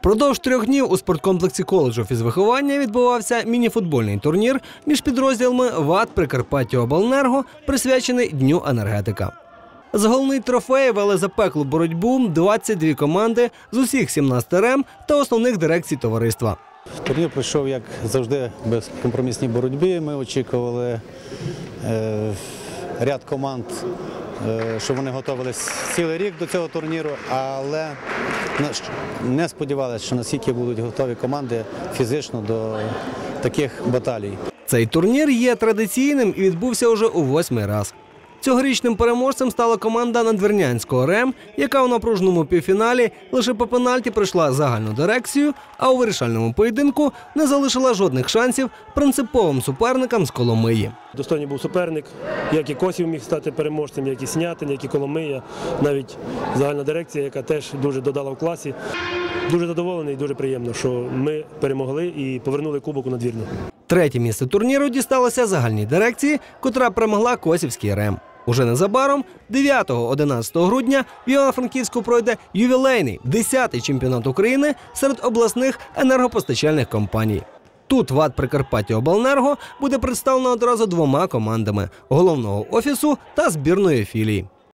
Впродовж трьох днів у спорткомплексі коледжу фізвиховання відбувався мініфутбольний турнір між підрозділами ВАТ Прикарпаття Обленерго, присвячений Дню енергетика. За головний трофей вели запеклу боротьбу 22 команди з усіх 17 рем та основних дирекцій товариства. Турнір пройшов, як завжди, в безкомпромісній боротьбі. Ми очікували е, ряд команд, що вони готувалися цілий рік до цього турніру, але не сподівалися, що наскільки будуть готові команди фізично до таких баталій. Цей турнір є традиційним і відбувся уже у восьмий раз. Цьогорічним переможцем стала команда Надвірнянського РЕМ, яка у напруженому півфіналі лише по пенальті пройшла загальну дирекцію, а у вирішальному поєдинку не залишила жодних шансів принциповим суперникам з Коломиї. Достойний був суперник, як і Косів міг стати переможцем, як і Снятин, як і Коломия, навіть загальна дирекція, яка теж дуже додала в класі. Дуже задоволений і дуже приємно, що ми перемогли і повернули кубок у надвірну. Третє місце турніру дісталося загальній дирекції, котра перемогла Косівський РЕМ. Уже незабаром, 9-11 грудня, в Івано-Франківську пройде ювілейний 10-й чемпіонат України серед обласних енергопостачальних компаній. Тут ВАД Прикарпаття Обленерго буде представлено одразу двома командами головного офісу та збірної філії.